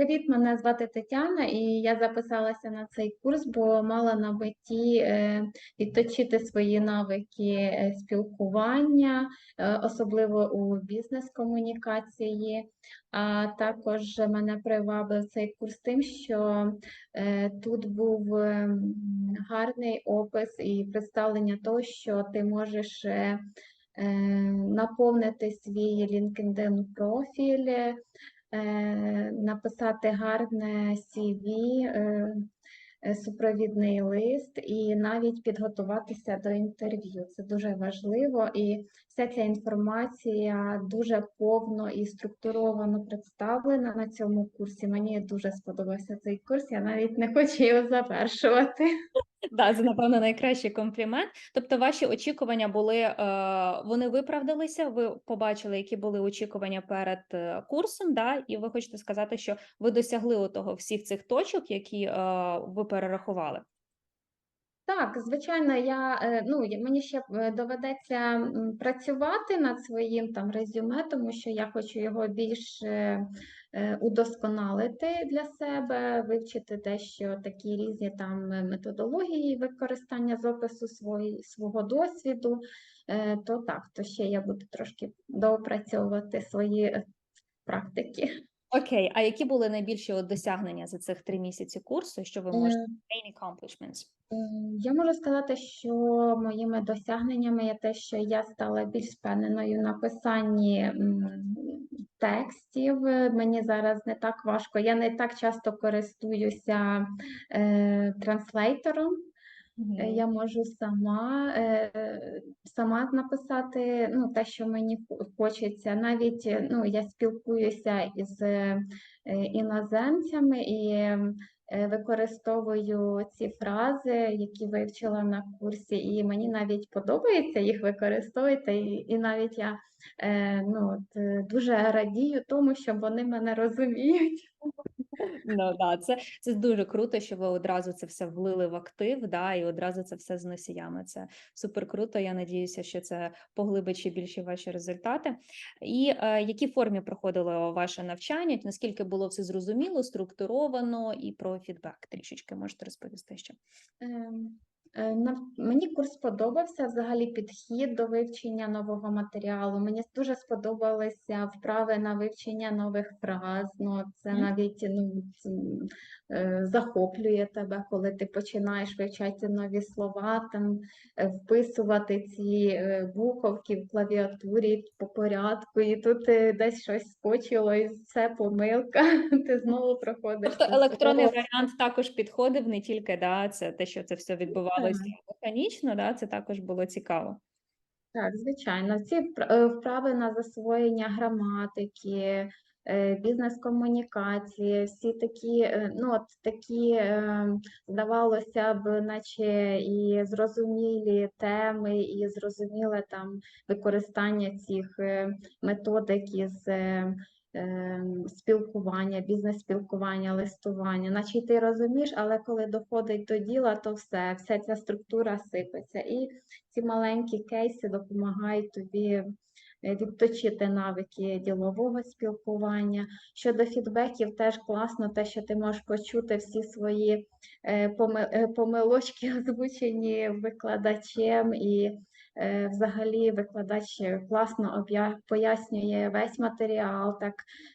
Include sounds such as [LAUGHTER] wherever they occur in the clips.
Привіт, мене звати Тетяна, і я записалася на цей курс, бо мала на меті е, відточити свої навики е, спілкування, е, особливо у бізнес-комунікації. А також мене привабив цей курс тим, що тут був гарний опис і представлення того, що ти можеш наповнити свій LinkedIn профіль. Е, написати гарне CV, е, е, супровідний лист і навіть підготуватися до інтерв'ю. Це дуже важливо, і вся ця інформація дуже повно і структуровано представлена на цьому курсі. Мені дуже сподобався цей курс. Я навіть не хочу його завершувати. Да, це, напевно, найкращий комплімент. Тобто, ваші очікування були, е, вони виправдалися. Ви побачили, які були очікування перед е, курсом, да, і ви хочете сказати, що ви досягли того всіх цих точок, які е, ви перерахували. Так, звичайно, я е, ну мені ще е, доведеться працювати над своїм там резюме, тому що я хочу його більш е, удосконалити для себе, вивчити дещо такі різні там методології використання з опису свої, свого досвіду. То так, то ще я буду трошки доопрацьовувати свої практики. Окей, а які були найбільші от досягнення за цих три місяці курсу? Що ви можете Е, main accomplishments? Я можу сказати, що моїми досягненнями є те, що я стала більш впевненою в написанні м, текстів. Е, Мені зараз не так важко. Я не так часто користуюся е, транслейтором. Е, Я можу сама, е, сама написати ну, те, що мені хо- хочеться. Навіть е, ну, я спілкуюся із е, іноземцями і е, використовую ці фрази, які вивчила на курсі, і мені навіть подобається їх використовувати. І, і навіть я е, ну, от, е, дуже радію тому, що вони мене розуміють. Ну да, це, це дуже круто, що ви одразу це все влили в актив, да, і одразу це все з носіями. Це супер круто. Я надіюся, що це поглибить більше ваші результати. І е, які формі проходило ваше навчання? Наскільки було все зрозуміло, структуровано і про фідбек трішечки можете розповісти ще? Е, Мені курс сподобався, взагалі підхід до вивчення нового матеріалу. Мені дуже сподобалися вправи на вивчення нових фраз. Ну, це навіть ну, е, захоплює тебе, коли ти починаєш вивчати нові слова, там е, вписувати ці буковки в клавіатурі по порядку, і тут десь щось скочило, і це помилка. [LAUGHS] Ти знову проходиш. Тобто електронний варіант також підходив, не тільки да, це те, що це все відбувалося механічно, да, це також було цікаво. Так, звичайно, ці е, вправи на засвоєння граматики, е, бізнес-комунікації, всі такі, е, ну, от такі, здавалося б, наче і зрозумілі теми, і зрозуміле там використання цих методик із спілкування, бізнес-спілкування, листування, наче ти розумієш, але коли доходить до діла, то все, вся ця структура сипеться. І ці маленькі кейси допомагають тобі е, відточити навики ділового спілкування. Щодо фідбеків, теж класно те, що ти можеш почути всі свої е, е, помилочки, [LAUGHS] озвучені викладачем, і взагалі викладач класно пояснює весь матеріал, так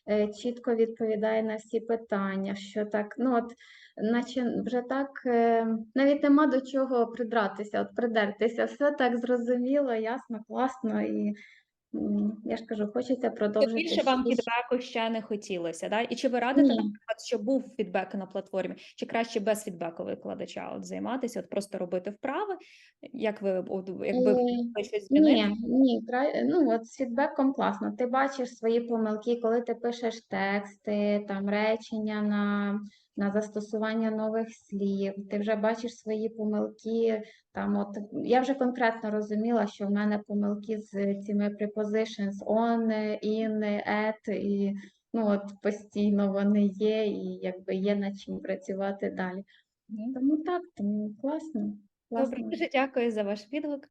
е, чітко відповідає на всі питання, що так, ну от наче вже так е, навіть нема до чого придратися, от придертися. Все так зрозуміло, ясно, класно, і я ж кажу, хочеться продовжити. більше вам фідбеку ще не хотілося, да? І чи ви радите, Ні. наприклад, що був фідбек на платформі, чи краще без фідбеку викладача от займатися, от просто робити вправи? Як ви от, якби ви Е, щось змінити? Ні, ні, ну от з фідбеком класно. Ти бачиш свої помилки, коли ти пишеш тексти, там речення на, на застосування нових слів. Ти вже бачиш свої помилки. Там от я вже конкретно розуміла, що в мене помилки з цими prepositions on, in, at, і ну от постійно вони є, і якби є над чим працювати далі. Тому так, тому класно. Добре, дуже дякую за ваш відгук.